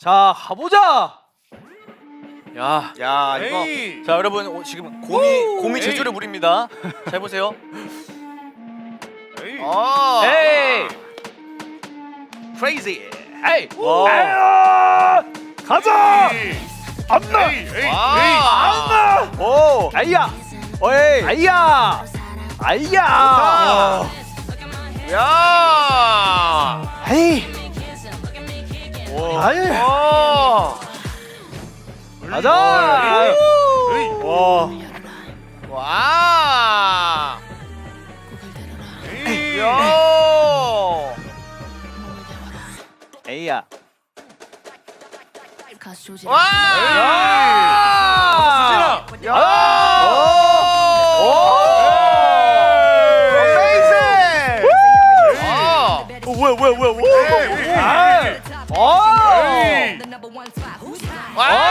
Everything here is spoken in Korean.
자 가보자. 야. 야 이거 에이. 자 여러분 오, 지금 곰이 곰이 제주를 부립니다. 자 해보세요. 에이. 어 에이. crazy 에이. 와. 아유. 가자. 에이. 안나. 에이. 에이. 와. 에이. 오. 아이야. 어이. 아이야. 아이야. 야 에이. 오. 아이. 어. 가자. 에이. 와. 와 에이. 야 에이야. 와! 수진아. 야! 오. 어메이징! 와! 어 뭐야 뭐야 뭐야. 뭐야. 에이. 아. 오. 에 이. 와!